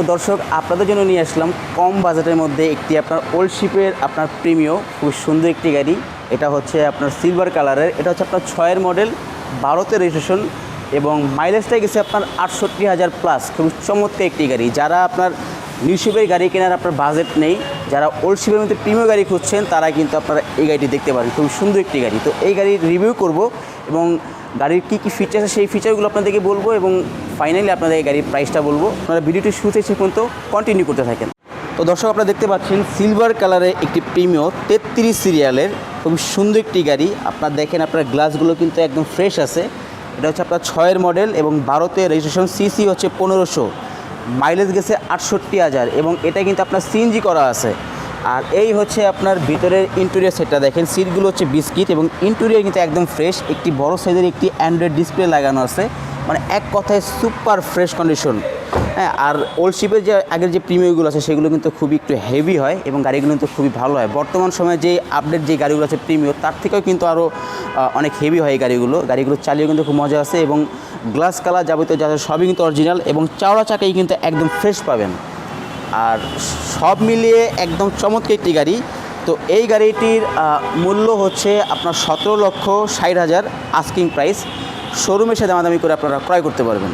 তো দর্শক, আপনাদের জন্য নিয়ে আসলাম কম বাজেটের মধ্যে একটি আপনার ওল্ড শিপের আপনার প্রিমিও খুব সুন্দর একটি গাড়ি। এটা হচ্ছে আপনার সিলভার কালারের এটা হচ্ছে আপনার ছয়ের মডেল বারোতে রেজিস্ট্রেশন এবং মাইলেজটা গেছে আপনার আটষট্টি হাজার প্লাস খুব চমৎকার একটি গাড়ি। যারা আপনার নিউ শিপের গাড়ি কেনার আপনার বাজেট নেই, যারা ওল্ড শিপের মধ্যে প্রিমিয় গাড়ি খুঁজছেন, তারা কিন্তু আপনারা এই গাড়িটি দেখতে পারেন। খুব সুন্দর একটি গাড়ি। তো এই গাড়ির রিভিউ করব। এবং গাড়ির কী কী ফিচার আছে সেই ফিচারগুলো আপনাদেরকে বলব এবং ফাইনালি আপনাদের গাড়ির প্রাইসটা বলব। আপনারা ভিডিওটি শুরুতে সে পর্যন্ত কন্টিনিউ করতে থাকেন। তো দর্শক, আপনারা দেখতে পাচ্ছেন সিলভার কালারের একটি প্রিমিও তেত্রিশ সিরিয়ালের খুব সুন্দর একটি গাড়ি। আপনার দেখেন, আপনার গ্লাসগুলো কিন্তু একদম ফ্রেশ আছে। এটা হচ্ছে আপনার ছয়ের মডেল এবং বারোতে রেজিস্ট্রেশন সিসি হচ্ছে পনেরোশো। মাইলেজ গেছে আটষট্টি হাজার এবং এটা কিন্তু আপনার সিএনজি করা আছে। আর এই হচ্ছে আপনার ভিতরের ইন্টেরিয়ার সেটটা দেখেন। সিটগুলো হচ্ছে বিস্কিট এবং ইন্টেরিয়ার কিন্তু একদম ফ্রেশ একটি বড় সাইজের একটি অ্যান্ড্রয়েড ডিসপ্লে লাগানো আছে। মানে এক কথায় সুপার ফ্রেশ কন্ডিশন হ্যাঁ আর ওল্ড শিপের যে আগের যে প্রিমিয়ামগুলো আছে, সেগুলো কিন্তু খুবই একটু হেভি হয় এবং গাড়িগুলো কিন্তু খুবই ভালো হয়। বর্তমান সময়ে যে আপডেট যে গাড়িগুলো আছে প্রিমিয়াম তার থেকেও কিন্তু আরও অনেক হেভি হয় গাড়িগুলো। গাড়িগুলো চালিয়ে কিন্তু খুব মজা আছে এবং গ্লাস কালার যাবতীয় যা সবই কিন্তু অরিজিনাল এবং চাওড়া চাকাই কিন্তু একদম ফ্রেশ পাবেন। আর সব মিলিয়ে একদম চমৎকার একটি গাড়ি। তো এই গাড়িটির মূল্য হচ্ছে আপনার সতেরো লক্ষ ষাট হাজার আস্কিং প্রাইস শোরুমে এসে দামাদামি করে আপনারা ক্রয় করতে পারবেন।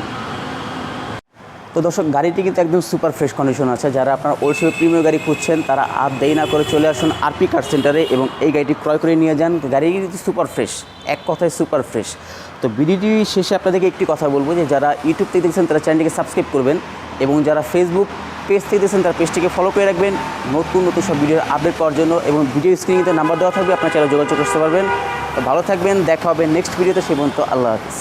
তো দর্শক, গাড়িটি কিন্তু একদম সুপার ফ্রেশ কন্ডিশন আছে। যারা আপনার শিপের প্রিমিয়াম গাড়ি খুঁজছেন, তারা আর দেরি না করে চলে আসুন আরপি কার সেন্টারে এবং এই গাড়িটি ক্রয় করে নিয়ে যান। গাড়ি কিন্তু সুপার ফ্রেশ এক কথায় সুপার ফ্রেশ তো ভিডিওটি শেষে আপনাদেরকে একটি কথা বলব যে, যারা ইউটিউব থেকে দেখছেন, তারা চ্যানেলটিকে সাবস্ক্রাইব করবেন এবং যারা ফেসবুক পেজ থেকে দেখছেন, তার পেজটিকে ফলো করে রাখবেন। নতুন নতুন সব ভিডিওর আপডেট পাওয়ার জন্য এবং ভিডিও স্ক্রিনে নাম্বার দেওয়া থাকবে, আপনার চ্যানেল যোগাযোগ করতে পারবেন। ভালো থাকবেন, দেখা হবে নেক্সট ভিডিওতে সে পর্যন্ত আল্লাহ হাফিজ।